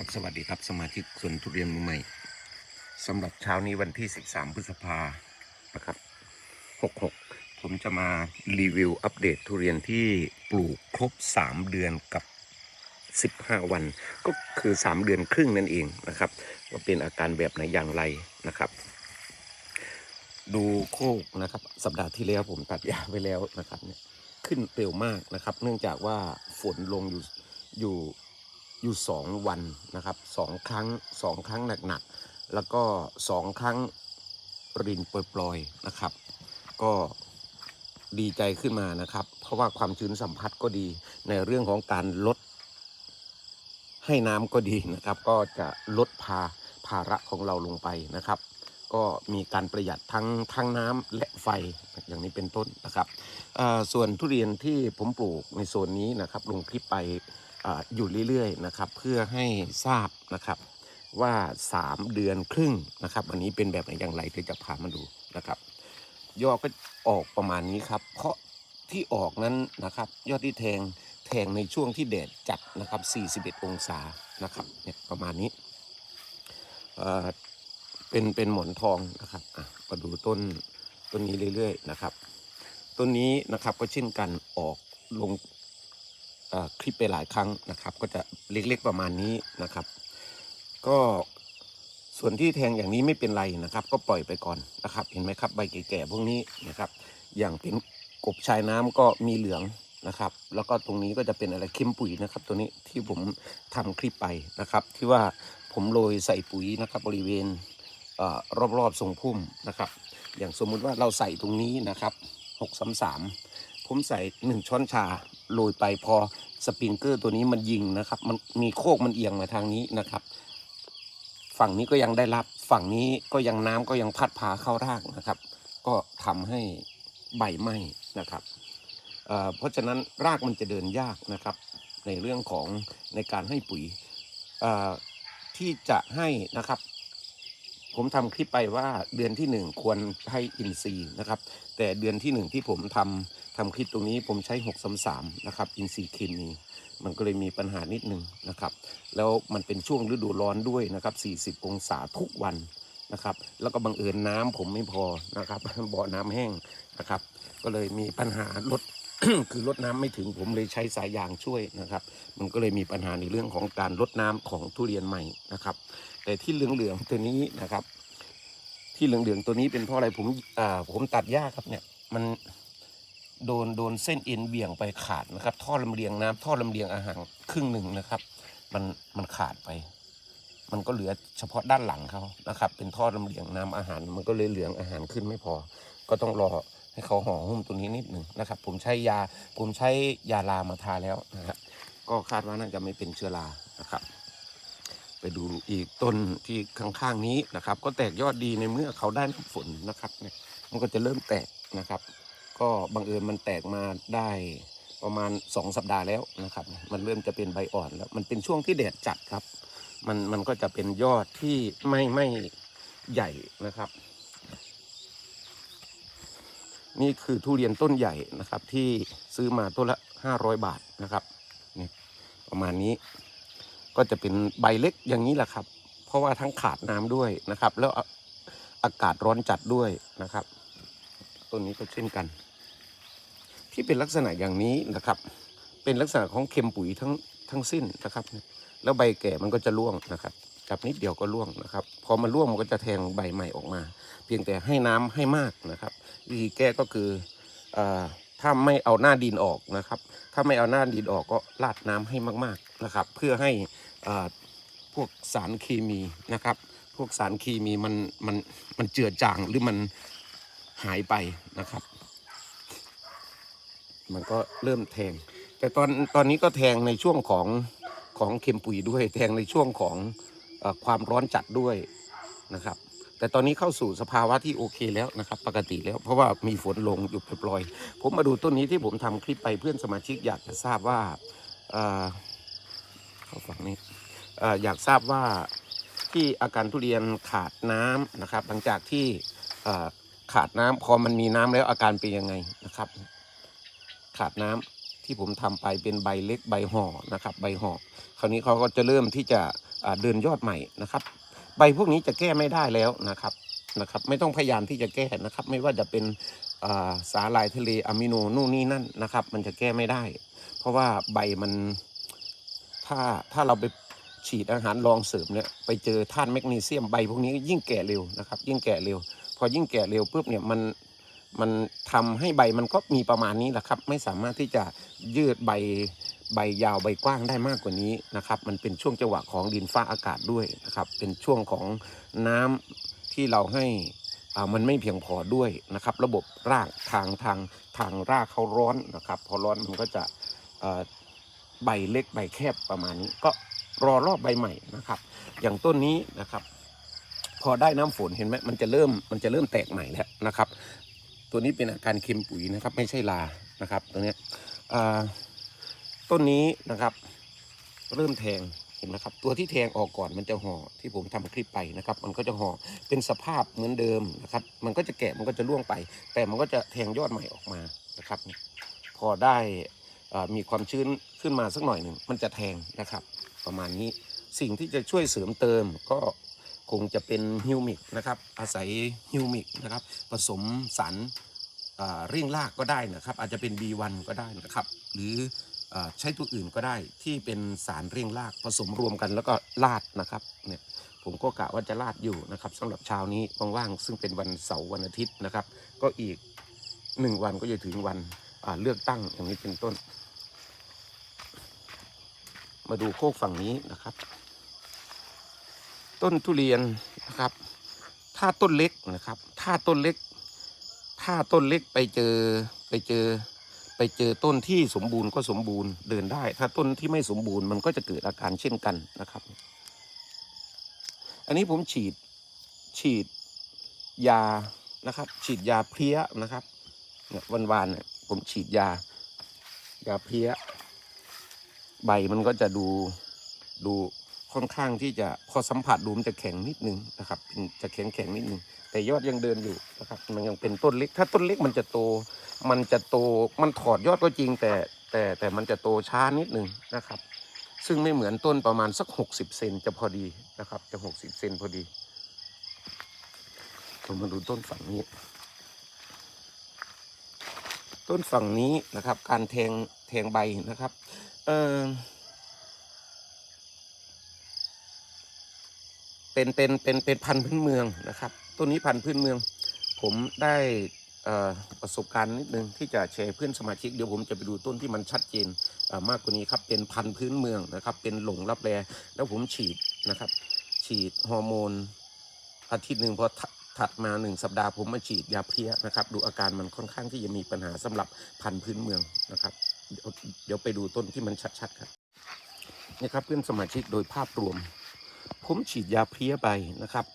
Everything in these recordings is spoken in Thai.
ครับสวัสดีครับสมาชิกสวนทุเรียนมือใหม่สำหรับเช้านี้วันที่ 13 พฤษภานะครับ 66 ผมจะมารีวิวอัปเดตทุเรียนที่ปลูกครบ 3 เดือนกับ 15 วัน ก็คือ 3 เดือนครึ่งนั่นเองนะครับว่าเป็นอาการแบบไหนอย่างไรนะครับ ดูโคกนะครับ สัปดาห์ที่แล้วผมตัดหญ้าไปแล้วนะครับเนี่ยขึ้นเร็วมากนะครับ เนื่องจากว่าฝนลงอยู่อยู่ อยู่สองวันนะครับสองครั้งสองครั้งหนักๆ แล้วก็สองครั้งรินโปรยๆนะครับ ก็ดีใจขึ้นมานะครับ เพราะว่าความชื้นสัมผัสก็ดีในเรื่องของการลด ให้น้ำก็ดีนะครับ ก็จะลดภาภาระของเราลงไปนะครับ ก็มีการประหยัดทั้งทั้งน้ำและไฟอย่างนี้เป็นต้นนะครับส่วนทุเรียนที่ผมปลูกในโซนนี้นะครับ ลงคลิปไป อยู่เรื่อยๆนะครับ เพื่อให้ทราบนะครับว่า 3 เดือนครึ่งนะครับอันนี้เป็นแบบไหนอย่างไรเดี๋ยวจะพามาดูนะครับยอดก็ออกประมาณนี้ครับ เพราะที่ออกนั้นนะครับ ยอดที่แทงแทงในช่วงที่แดดจัดนะครับ 41 องศานะครับเนี่ยประมาณนี้เอ่อเป็นเป็นหมอนทองนะครับอะมาดูต้นต้นนี้เรื่อยๆนะครับ ต้นนี้นะครับก็เช่นกันออกลง คลิปไปหลายครั้งนะครับ ก็จะเล็กๆประมาณนี้นะครับ ก็ส่วนที่แทงอย่างนี้ไม่เป็นไรนะครับ ก็ปล่อยไปก่อนนะครับ เห็นไหมครับ ใบแก่ๆพวกนี้นะครับ อย่างเป็นกบชายน้ำก็มีเหลืองนะครับ แล้วก็ตรงนี้ก็จะเป็นอะไรเข้มปุ๋ยนะครับ ตัวนี้ที่ผมทำคลิปไปนะครับ ที่ว่าผมโรยใส่ปุ๋ยนะครับ บริเวณเออรอบๆทรงพุ่มนะครับ อย่างสมมุติว่าเราใส่ตรงนี้นะครับหกสามสามผมใส่หนึ่งช้อนชา โรยไปพอสปริงเกอร์ตัวนี้มันยิงนะครับ มันมีโคกมันเอียงมาทางนี้นะครับ ฝั่งนี้ก็ยังได้รับ ฝั่งนี้ก็ยังน้ำก็ยังพัดพาเข้ารากนะครับ ก็ทำให้ใบไหม้นะครับเเพราะฉะนั้นรากมันจะเดินยากนะครับ ในเรื่องของในการให้ปุ๋ยที่จะให้นะครับ ผมทำคลิปไปว่าเดือนที่หนึ่งควรให้อินทรีย์นะครับ แต่เดือนที่หนึ่งที่ผมทำ ทำคลิปตรงนี้ผมใช้6กสามสามนะครับอินทรีย์เคมี มันก็เลยมีปัญหานิดนึงนะครับ แล้วมันเป็นช่วงฤดูร้อนด้วยนะครับ 40 องศาทุกวันนะครับ แล้วก็บังเอิญน้ำผมไม่พอนะครับบ่อน้ำแห้งนะครับ ก็เลยมีปัญหาลดคือลดน้ำไม่ถึงผมเลยใช้สายยางช่วยนะครับ มันก็เลยมีปัญหาในเรื่องของการลดน้ำของทุเรียนใหม่นะครับ แต่ที่เหลืองๆตัวนี้นะครับ ที่เหลืองๆตัวนี้เป็นเพราะอะไรผมอ่าผมตัดหญ้าครับเนี่ย มัน โดนโดนเส้นเอ็นเบี่ยงไปขาดนะครับ ท่อลำเลียงน้ำท่อลำเลียงอาหารครึ่งหนึ่งนะครับ มันมันขาดไป มันก็เหลือเฉพาะด้านหลังเขานะครับ เป็นท่อลำเลียงน้ำอาหาร มันก็เลยเหลืองอาหารขึ้นไม่พอ ก็ต้องรอให้เขาห่อหุ้มตัวนี้นิดหนึ่งนะครับ ผมใช้ยาผมใช้ยาลามาทาแล้วนะครับก็คาดว่าน่าจะไม่เป็นเชื้อรานะครับ ไปดูอีกต้นที่ข้างๆนี้นะครับ ก็แตกยอดดีในเมื่อเขาได้น้ำฝนนะครับเนี่ยมันก็จะเริ่มแตกนะครับ ก็บังเอิญมันแตกมาได้ประมาณ 2 สัปดาห์แล้วนะครับ มันเริ่มจะเป็นใบอ่อนแล้ว มันเป็นช่วงที่แดดจัดครับ มันมันก็จะเป็นยอดที่ไม่ไม่ใหญ่นะครับ นี่คือทุเรียนต้นใหญ่นะครับ ที่ซื้อมาต้นละ 500 บาทนะครับนี่ประมาณนี้ก็จะเป็นใบเล็กอย่างนี้แหละครับ เพราะว่าทั้งขาดน้ำด้วยนะครับ แล้วอากาศร้อนจัดด้วยนะครับ ต้นนี้ก็เช่นกัน ที่เป็นลักษณะอย่างนี้นะครับ เป็นลักษณะของเค็มปุ๋ยทั้งทั้งสิ้นนะครับ แล้วใบแก่มันก็จะร่วงนะครับจับนิดเดียวก็ร่วงนะครับ พอมันร่วงมันก็จะแทงใบใหม่ออกมา เพียงแต่ให้น้ำให้มากนะครับ วิธีแก้ก็คืออถ้าไม่เอาหน้าดินออกนะครับ ถ้าไม่เอาหน้าดินออกก็ราดน้ำให้มากๆนะครับ เพื่อให้เอ่อพวกสารเคมีนะครับ พวกสารเคมีมันมันมันเจือจางหรือมันหายไปนะครับ มันก็เริ่มแทง แต่ตอนตอนนี้ก็แทงในช่วงของของเค็มปุ๋ยด้วย แทงในช่วงของอความร้อนจัดด้วยนะครับ แต่ตอนนี้เข้าสู่สภาวะที่โอเคแล้วนะครับ ปกติแล้วเพราะว่ามีฝนลงอยู่ปล่อยๆผมมาดูต้นนี้ที่ผมทำคลิปไปเพื่อนสมาชิกอยากจะทราบว่าเข้าฝั่งนี้เอ่อยากทราบว่าที่อาการทุเรียนขาดน้ำนะครับ หลังจากที่ขาดน้ำพอมันมีน้ำแล้วอาการเป็นยังไงนะครับ ขาดน้ำที่ผมทำไปเป็นใบเล็กใบห่อนะครับ ใบห่อคราวนี้เขาก็จะเริ่มที่จะเดินยอดใหม่นะครับ ใบพวกนี้จะแก้ไม่ได้แล้วนะครับนะครับ ไม่ต้องพยายามที่จะแก้นะครับ ไม่ว่าจะเป็นาสาหร่ายทะเลอะมิโนนู่นนี่นั่นนะครับ มันจะแก้ไม่ได้ เพราะว่าใบมันถ้าถ้าเราไปฉีดอาหารรองเสริมเนี่ยไปเจอธาตุแมกนีเซียมใบพวกนี้ยิ่งแก่เร็วนะครับ ยิ่งแก่เร็ว พอยิ่งแก่เร็วปุ๊บเนี่ยมัน มันทำให้ใบมันก็มีประมาณนี้แหละครับ ไม่สามารถที่จะยืดใบใบยาวใบกว้างได้มากกว่านี้นะครับ มันเป็นช่วงจังหวะของดินฟ้าอากาศด้วยนะครับ เป็นช่วงของน้ำที่เราให้อ่ามันไม่เพียงพอด้วยนะครับ ระบบรากทางทางทางรากเขาร้อนนะครับ พอร้อนมันก็จะใบเล็กใบแคบประมาณนี้ก็รอรอบใบใหม่นะครับ อย่างต้นนี้นะครับ พอได้น้ำฝนเห็นไหมมันจะเริ่มมันจะเริ่มแตกใหม่แล้วนะครับ ตัวนี้เป็นอาการเค็มปุ๋ยนะครับ ไม่ใช่ลานะครับ ตัวเนี้ยต้นนี้นะครับ เริ่มแทงเห็นไหมครับ ตัวที่แทงออกก่อนมันจะห่อที่ผมทำคลิปไปนะครับ มันก็จะห่อเป็นสภาพเหมือนเดิมนะครับ มันก็จะแกะมันก็จะร่วงไป แต่มันก็จะแทงยอดใหม่ออกมานะครับ พอได้มีความชื้นขึ้นมาสักหน่อยหนึ่งมันจะแทงนะครับ ประมาณนี้สิ่งที่จะช่วยเสริมเติมก็ คงจะเป็นฮิวมิกนะครับอาศัยฮิวมิกนะครับผสมสารเร่งรากก็ได้นะครับ อาจจะเป็น B1 ก็ได้นะครับ หรืออใช้ตัวอื่นก็ได้ที่เป็นสารเร่งรากผสมรวมกันแล้วก็ลาดนะครับเนี่ยผมก็กะว่าจะลาดอยู่นะครับสำหรับเช้านี้ว่างๆซึ่งเป็นวันเสาร์วันอาทิตย์นะครับ ก็อีกหนึ่งวันก็จะถึงวันเลือกตั้งอย่างนี้เป็นต้น มาดูโคกฝั่งนี้นะครับ ต้นทุเรียนนะครับ ถ้าต้นเล็กนะครับ ถ้าต้นเล็ก ถ้าต้นเล็กไปเจอไปเจอ ไปเจอต้นที่สมบูรณ์ก็สมบูรณ์เดินได้ ถ้าต้นที่ไม่สมบูรณ์มันก็จะเกิดอาการเช่นกันนะครับ อันนี้ผมฉีดฉีดยานะครับ ฉีดยาเพลี้ยนะครับเนี่ยวันวานๆเนี่ยผมฉีดยา ยาเพลี้ย ใบมันก็จะดูดู ค่อนข้างที่จะพอสัมผัสดูมันจะแข็งนิดนึงนะครับจะแข็งแข็งนิดนึงแต่ยอดยังเดินอยู่นะครับมันยังเป็นต้นเล็ก ถ้าต้นเล็กมันจะโต มันจะโตมันถอดยอดก็จริง แต่แต่แต่มันจะโตช้านิดนึงนะครับ ซึ่งไม่เหมือนต้นประมาณสักหกสิบเซนจะพอดีนะครับ จะหกสิบเซนพอดีผมมาดูต้นฝั่งนี้ ต้นฝั่งนี้นะครับ การแทงแทงใบนะครับ เออ เป็นเป็นเป็นเป็นพันธุ์พื้นเมืองนะครับต้นนี้พันธุ์พื้นเมือง ผมได้ประสบการณ์นิดนึงที่จะแชร์เพื่อนสมาชิกเดี๋ยวผมจะไปดูต้นที่มันชัดเจนมากกว่านี้ครับเป็นพันธุ์พื้นเมืองนะครับ เป็นหลงรับแรแล้วผมฉีดนะครับ ฉีดฮอร์โมนอาทิตย์หนึ่งพอถัดมาหนึ่งสัปดาห์ผมมาฉีดยาเพี้ยนะครับ ดูอาการมันค่อนข้างที่จะมีปัญหาสำหรับพันธุ์พื้นเมืองนะครับ เดี๋ยวไปดูต้นที่มันชัดๆครับนี่ครับเพื่อนสมาชิกโดยภาพรวม ผมฉีดยาเพลี้ยไปนะครับ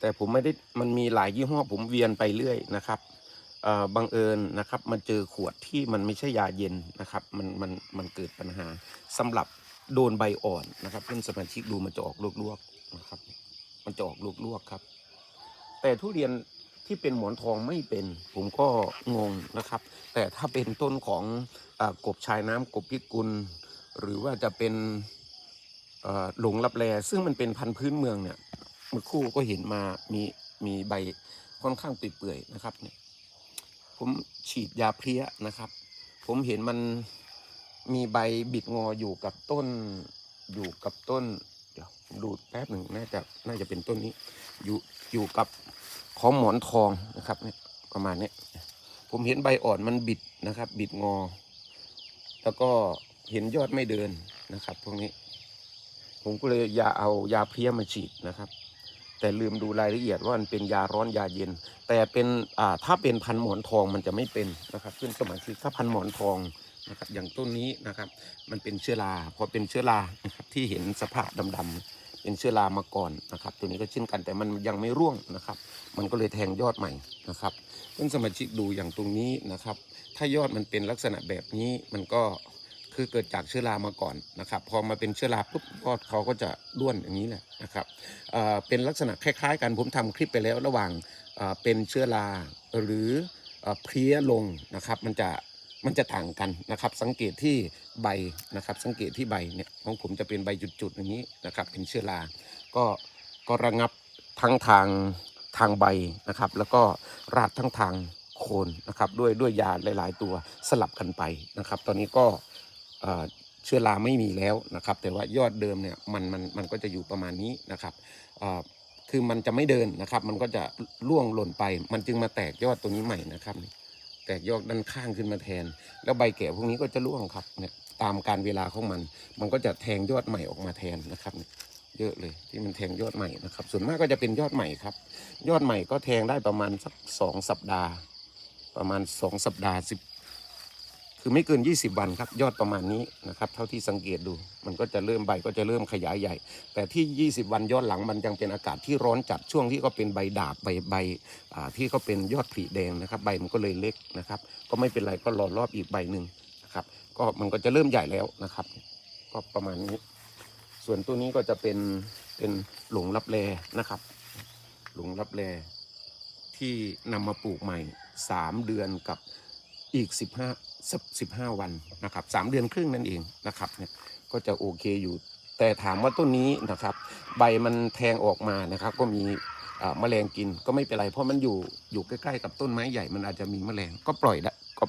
แต่ผมไม่ได้มันมีหลายยี่ห้อผมเวียนไปเรื่อยนะครับบังเอิญนะครับมันเจอขวดที่มันไม่ใช่ยาเย็นนะครับ มันมันมันเกิดปัญหาสำหรับโดนใบอ่อนนะครับเพื่อนสมาชิกดูมันจะออกลวกๆนะครับ มันจะออกลวกๆครับ แต่ทุเรียนที่เป็นหมอนทองไม่เป็น ผมก็งงนะครับ แต่ถ้าเป็นต้นของอกบชายน้ำกบพิกุล หรือว่าจะเป็น หลงรับแลซึ่งมันเป็นพันธุ์พื้นเมืองเนี่ยเมื่อคู่ก็เห็นมามีมีใบค่อนข้างเปื่อยๆนะครับเนี่ยผมฉีดยาเพลี้ยนะครับ ผมเห็นมันมีใบบิดงออยู่กับต้นอยู่กับต้น เดี๋ยวดูแป๊บหนึ่งน่าจะน่าจะเป็นต้นนี้ อยู่อยู่กับของหมอนทองนะครับเนี่ยประมาณนี้ผมเห็นใบอ่อนมันบิดนะครับ บิดงอ แล้วก็เห็นยอดไม่เดินนะครับ พวกนี้ ผมก็เลยยาเอายาเพี้ยมาฉีดนะครับ แต่ลืมดูรายละเอียดว่ามันเป็นยาร้อนยาเย็น แต่เป็นอ่าถ้าเป็นพันหมอนทองมันจะไม่เป็นนะครับเพื่อนสมาชิกถ้าพันหมอนทองนะครับอย่างต้นนี้นะครับ มันเป็นเชื้อราพอเป็นเชื้อราที่เห็นสภาพดำๆเป็นเชื้อรามาก่อนนะครับ ตัวนี้ก็เช่นกันแต่มันยังไม่ร่วงนะครับ มันก็เลยแทงยอดใหม่นะครับเพื่อนสมาชิกดูอย่างตรงนี้นะครับ ถ้ายอดมันเป็นลักษณะแบบนี้มันก็ คือเกิดจากเชื้อรามาก่อนนะครับ พอมาเป็นเชื้อราปุ๊บก็เขาก็จะด้วนอย่างนี้แหละนะครับเเป็นลักษณะคล้ายๆกันผมทำคลิปไปแล้วระหว่างเเป็นเชื้อราหรือเอ่อเพลี้ยลงนะครับมันจะมันจะต่างกันนะครับ สังเกตที่ใบนะครับ สังเกตที่ใบเนี่ยของผมจะเป็นใบจุดๆอย่างนี้นะครับ เป็นเชื้อราก็ก็ระงับทั้งทางทางใบนะครับ แล้วก็ราดทั้งทางโคนนะครับด้วยด้วยยาหลาย ๆ ตัวสลับกันไปนะครับ ตอนนี้ก็ เชื้อราไม่มีแล้วนะครับ แต่ว่ายอดเดิมเนี่ยมันมันมันก็จะอยู่ประมาณนี้นะครับคือมันจะไม่เดินนะครับ มันก็จะร่วงหล่นไป มันจึงมาแตกยอดตัวนี้ใหม่นะครับ แตกยอดด้านข้างขึ้นมาแทน แล้วใบแก่พวกนี้ก็จะร่วงครับเนี่ยตามการเวลาของมัน มันก็จะแทงยอดใหม่ออกมาแทนนะครับเยเยอะเลยที่มันแทงยอดใหม่นะครับ ส่วนมากก็จะเป็นยอดใหม่ครับ ยอดใหม่ก็แทงได้ประมาณสักสองสัปดาห์ ประมาณสองสัปดาห์สิบ คือไม่เกิน 20 วันครับยอดประมาณนี้นะครับเท่าที่สังเกตดู มันก็จะเริ่มใบก็จะเริ่มขยายใหญ่ แต่ที่ 20 วันยอนหลังมันยังเป็นอากาศที่ร้อนจัดช่วงที่ก็เป็นใบดาบใบใบอ่าที่เขาเป็นยอดผลิแดงนะครับ ใบมันก็เลยเล็กนะครับ ก็ไม่เป็นไรก็รอรอบอีกใบหนึ่งนะครับ ก็มันก็จะเริ่มใหญ่แล้วนะครับ ก็ประมาณนี้ ส่วนตัวนี้ก็จะเป็นเป็นหลงรับแลนะครับ หลงรับแลที่นำมาปลูกใหม่ 3 เดือนกับอีก 15 สัก15วันนะครับสามเดือนครึ่งนั่นเองนะครับเนี่ยก็จะโอเคอยู่ แต่ถามว่าต้นนี้นะครับ ใบมันแทงออกมานะครับ ก็มีแมลงกินก็ไม่เป็นไร เพราะมันอยู่อยู่ใกล้ๆกับต้นไม้ใหญ่มันอาจจะมีแมลงก็ปล่อยละก็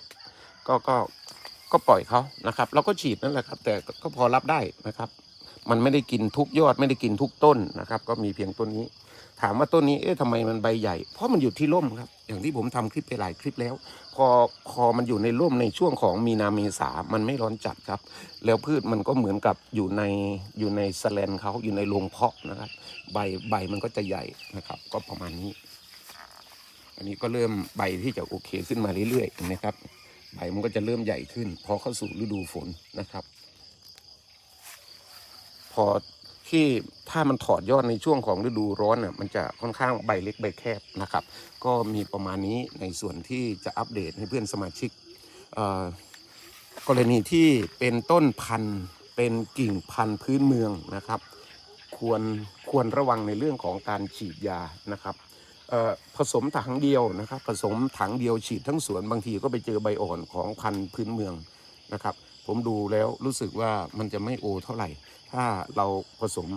ก็ก็ก็ปล่อยเขานะครับเราก็ฉีดนั่นแหละครับ แต่ก็พอรับได้นะครับ มันไม่ได้กินทุกยอดไม่ได้กินทุกต้นนะครับ ก็มีเพียงต้นนี้ ถามว่าต้นนี้เอ๊ะทำไมมันใบใหญ่ เพราะมันอยู่ที่ร่มครับ อย่างที่ผมทำคลิปไปหลายคลิปแล้ว พอพอมันอยู่ในร่มในช่วงของมีนาเมษามันไม่ร้อนจัดครับ แล้วพืชมันก็เหมือนกับอยู่ในอยู่ในสแลนเขาอยู่ในโรงเพาะนะครับ ใบใบมันก็จะใหญ่นะครับ ก็ประมาณนี้ อันนี้ก็เริ่มใบที่จะโอเคขึ้นมาเรื่อยๆนะครับ ใบมันก็จะเริ่มใหญ่ขึ้น พอเข้าสู่ฤดูฝนนะครับ พอ ที่ถ้ามันถอดยอดในช่วงของฤดูร้อนน่ะมันจะค่อนข้างใบเล็กใบแคบนะครับ ก็มีประมาณนี้ในส่วนที่จะอัปเดตให้เพื่อนสมาชิกกรณีที่เป็นต้นพันธุ์เป็นกิ่งพันธุ์พื้นเมืองนะครับ ควรควรระวังในเรื่องของการฉีดยานะครับผสมถังเดียวนะครับ ผสมถังเดียวฉีดทั้งสวนบางทีก็ไปเจอใบอ่อนของพันธุ์พื้นเมืองนะครับ ผมดูแล้วรู้สึกว่ามันจะไม่โอเท่าไหร่ ถ้าเราผสม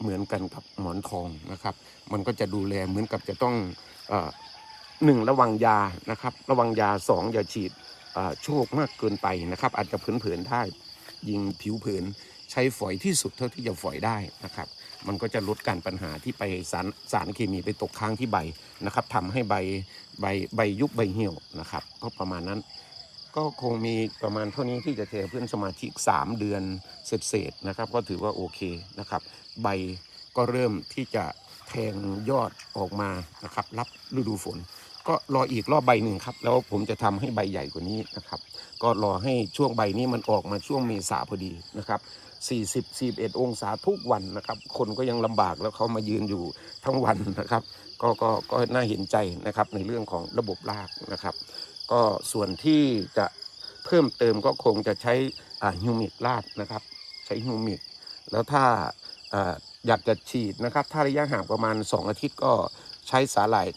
เหมือนกันกับหมอนทองนะครับ มันก็จะดูแลเหมือนกับจะต้องอหนึ่งระวังยานะครับ ระวังยาสองอย่าฉีดโชคมากเกินไปนะครับ อาจจะเผินๆได้ยิงผิวเผินใช้ฝอยที่สุดเท่าที่จะฝอยได้นะครับ มันก็จะลดการปัญหาที่ไปสารสารเคมีไปตกค้างที่ใบนะครับทำให้ใบใบใบยุบใบเหี่ยวนะครับก็ประมาณนั้น ก็คงมีประมาณเท่านี้ที่จะแชร์เพื่อนสมาชิก 3 เดือนเสร็จๆนะครับ ก็ถือว่าโอเคนะครับ ใบก็เริ่มที่จะแทงยอดออกมานะครับ รับฤดูฝน ก็รออีกรอบใบหนึ่งครับ แล้วผมจะทำให้ใบใหญ่กว่านี้นะครับ ก็รอให้ช่วงใบนี้มันออกมาช่วงเมษาพอดีนะครับ40 41องศาทุกวันนะครับ คนก็ยังลำบากแล้วเขามายืนอยู่ทั้งวันนะครับ ก็ก็ก็น่าเห็นใจนะครับในเรื่องของระบบรากนะครับ ก็ส่วนที่จะเพิ่มเติมก็คงจะใช้ฮิวมิกลาดนะครับ ใช้ฮิวมิกแล้วถ้าออยากจะฉีดนะครับ ถ้าระยะห่างประมาณ 2 อาทิตย์ก็ใช้สาหร่าย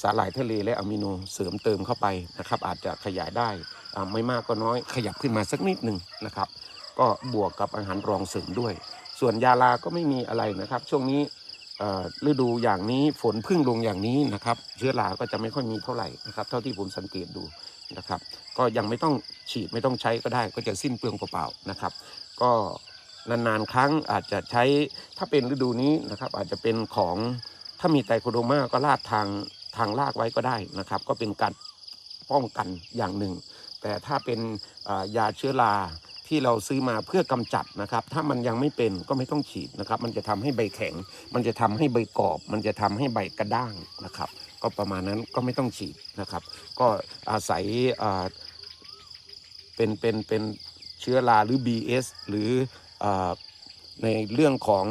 สาหร่ายทะเลและอะมิโนเสริมเติมเข้าไปนะครับ อาจจะขยายได้ไม่มากก็น้อยขยับขึ้นมาสักนิดหนึ่งนะครับ ก็บวกกับอาหารรองเสริมด้วย ส่วนยาลาก็ไม่มีอะไรนะครับ ช่วงนี้ ฤดูอย่างนี้ฝนพึ่งลงอย่างนี้นะครับเชื้อราก็จะไม่ค่อยมีเท่าไหร่นะครับเท่าที่ผมสังเกตดูนะครับ ก็ยังไม่ต้องฉีดไม่ต้องใช้ก็ได้ ก็จะสิ้นเปลืองเปล่าๆนะครับ ก็นานๆครั้งอาจจะใช้ถ้าเป็นฤดูนี้นะครับ อาจจะเป็นของถ้ามีไตโคโดมาก็ลาดทางทางรากไว้ก็ได้นะครับ ก็เป็นการป้องกันอย่างหนึ่ง แต่ถ้าเป็นยาเชื้อรา ที่เราซื้อมาเพื่อกำจัดนะครับ ถ้ามันยังไม่เป็นก็ไม่ต้องฉีดนะครับ มันจะทำให้ใบแข็ง มันจะทำให้ใบกรอบ มันจะทำให้ใบกระด้างนะครับ ก็ประมาณนั้นก็ไม่ต้องฉีดนะครับ ก็อาศัยเป็นเป็นเป็นเชื้อราหรือ BS หรืออในเรื่องของ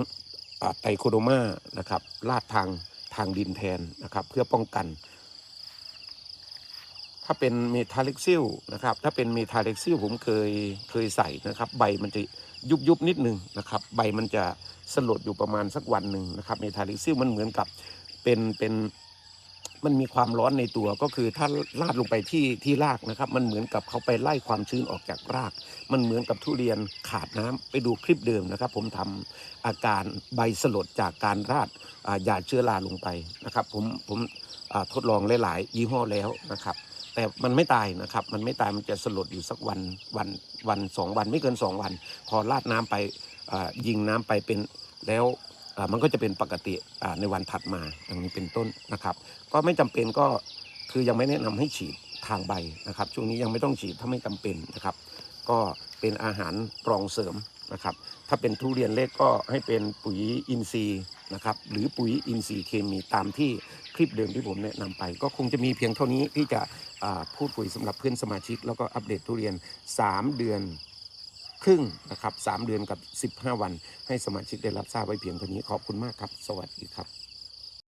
อไตรโคโดมานะครับลาดทางทางดินแทนนะครับ เพื่อป้องกัน ถ้าเป็นเมทาเล็กซิลนะครับ ถ้าเป็นเมทาเล็กซิลผมเคยเคยใส่นะครับ ใบมันจะยุบยุบนิดนึงนะครับ ใบมันจะสลดอยู่ประมาณสักวันหนึ่งนะครับ เมทาเล็กซิลมันเหมือนกับเป็นเป็นมันมีความร้อนในตัวก็คือถ้าลาดลงไปที่ที่รากนะครับ มันเหมือนกับเขาไปไล่ความชื้นออกจากราก มันเหมือนกับทุเรียนขาดน้ำไปดูคลิปเดิมนะครับ ผมทำอาการใบสลดจากการราดยาเชื้อราลงไปนะครับ ผมผมทดลองหลาย ๆ ยี่ห้อแล้วนะครับ แต่มันไม่ตายนะครับ มันไม่ตายมันจะสลดอยู่สักวันวันวันสองวันไม่เกินสองวัน พอราดน้ำไปยิงน้ำไปเป็นแล้วมันก็จะเป็นปกติในวันถัดมาอย่างนี้เป็นต้นนะครับ ก็ไม่จำเป็นก็คือยังไม่แนะนำให้ฉีดทางใบนะครับ ช่วงนี้ยังไม่ต้องฉีดถ้าไม่จำเป็นนะครับ ก็เป็นอาหารรองเสริมนะครับ ถ้าเป็นทุเรียนเล็กก็ให้เป็นปุ๋ยอินทรีย์นะครับหรือปุ๋ยอินทรีย์เคมีตามที่คลิปเดิมที่ผมแนะนำไป ก็คงจะมีเพียงเท่านี้ที่จะ พูดคุยสำหรับเพื่อนสมาชิก แล้วก็อัปเดตทุเรียน 3 เดือนครึ่งนะครับ3เดือนกับ 15 วัน ให้สมาชิกได้รับทราบไว้เพียงเท่านี้ขอบคุณมากครับ สวัสดีครับ